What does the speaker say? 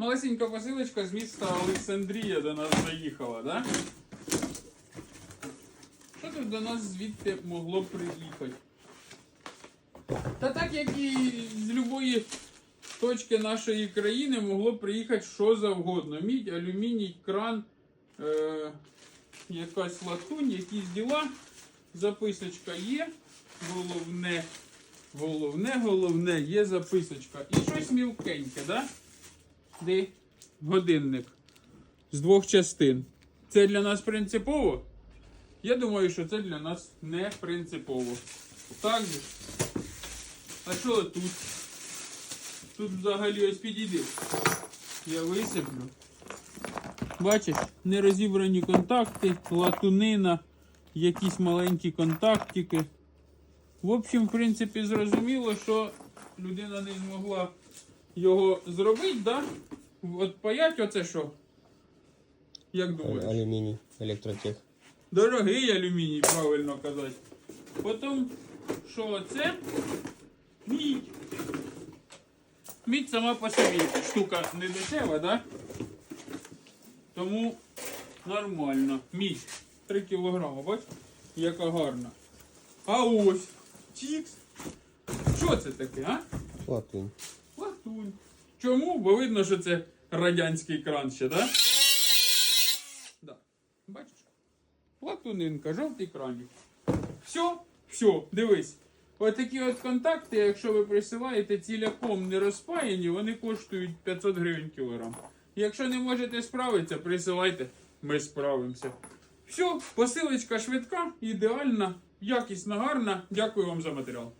Малесенька посилочка з міста Олександрія до нас заїхала, да? Що тут до нас звідти могло приїхати? Та так як і з любої точки нашої країни могло приїхати що завгодно. Мідь, алюміній, кран, е, якась латунь, якісь діла. Записочка є. Головне, головне, головне, є записочка. І щось мілкеньке, да? Де годинник з двох частин. Це для нас принципово? Я думаю, що це для нас не принципово. Так же. А що тут? Тут взагалі ось підійди. Я висиплю. Бачиш, нерозібрані контакти, латунина, якісь маленькі контактики. В общем, в принципі, зрозуміло, що людина не змогла його зробити, да? От паять оце що? Як думаєш? Алюминий, электротех. Дорогий алюміній, правильно казати. Потім, що це? Мідь. Мідь сама по собі штука не дешева, да? Тому нормально. Мідь. 3 кілограми, бач? Яка гарна. А ось. Чікс. Що це таке, а? Латунь. Латунь. Чому? Бо видно, що це радянський кран ще, да? Да. Бачиш? Латунинка, жовтий краник. Все, все, дивись. Отакі от контакти, якщо ви присилаєте ціляком не розпаяні, вони коштують 500 гривень кілограм. Якщо не можете справитися, присилайте, ми справимося. Все, посилочка швидка, ідеальна, якісна, гарна. Дякую вам за матеріал.